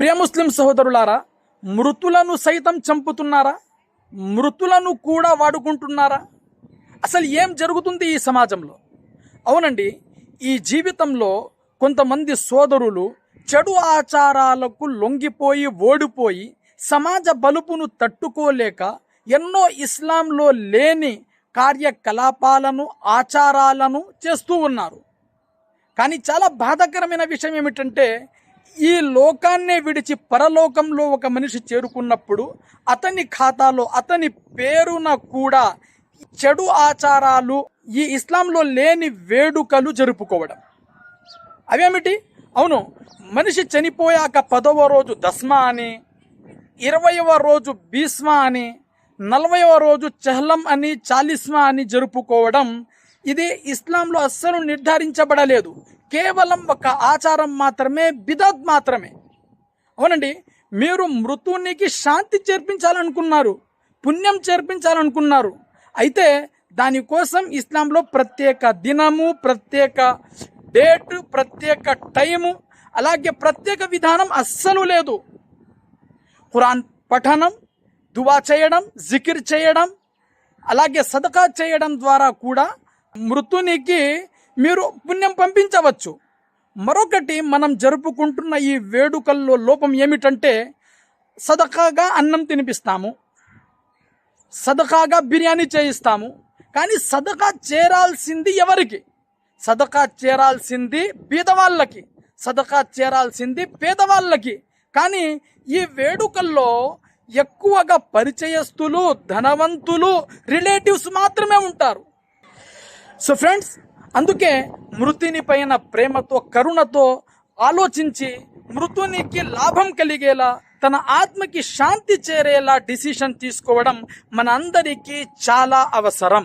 ప్రియ ముస్లిం సహోదరులారా మృతులను సైతం చంపుతున్నారా? మృతులను కూడా వాడుకుంటున్నారా? అసలు ఏం జరుగుతుంది ఈ సమాజంలో? అవునండి ఈ జీవితంలో కొంతమంది సోదరులు చెడు ఆచారాలకు లొంగిపోయి ఓడిపోయి సమాజ బలుపును తట్టుకోలేక ఎన్నో ఇస్లాంలో లేని కార్యకలాపాలను ఆచారాలను చేస్తూ ఉన్నారు. కానీ చాలా బాధాకరమైన విషయం ఏమిటంటే ఈ లోకాన్నే విడిచి పరలోకంలో ఒక మనిషి చేరుకున్నప్పుడు అతని ఖాతాలో అతని పేరున కూడా చెడు ఆచారాలు ఈ ఇస్లాంలో లేని వేడుకలు జరుపుకోవడం. అవేమిటి? అవును మనిషి చనిపోయాక పదవ రోజు దస్మా అని ఇరవయవ రోజు భీస్మా అని నలభైవ రోజు చహలం అని చాలిస్మా అని జరుపుకోవడం ఇది ఇస్లాంలో అస్సలు నిర్ధారించబడలేదు. కేవలం ఒక ఆచారం మాత్రమే బిదత్ మాత్రమే. అవునండి మీరు మృతునికి శాంతి చేర్పించాలనుకున్నారు పుణ్యం చేర్పించాలనుకున్నారు. అయితే దానికోసం ఇస్లాంలో ప్రత్యేక దినము ప్రత్యేక డేట్ ప్రత్యేక టైము అలాగే ప్రత్యేక విధానం అస్సలు లేదు. ఖురాన్ పఠనం దువా చేయడం జికిర్ చేయడం అలాగే సదకా చేయడం ద్వారా కూడా మృతునికి మీరు పుణ్యం పంపించవచ్చు. మరొకటి మనం జరుపుకుంటున్న ఈ వేడుకల్లో లోపం ఏమిటంటే సదకాగా అన్నం తినిపిస్తాము. సదకాగా బిర్యానీ చేయిస్తాము. కానీ సదకా చేరాల్సింది ఎవరికి? సదకా చేరాల్సింది బీదవాళ్ళకి సదకా చేరాల్సింది పేదవాళ్ళకి. కానీ ఈ వేడుకల్లో ఎక్కువగా పరిచయస్తులు ధనవంతులు రిలేటివ్స్ మాత్రమే ఉంటారు. సో ఫ్రెండ్స్ అందుకే మృతుని పైన ప్రేమతో కరుణతో ఆలోచించి మృతునికి లాభం కలిగేలా తన ఆత్మకి శాంతి చేరేలా డిసిషన్ తీసుకోవడం మన అందరికీ చాలా అవసరం.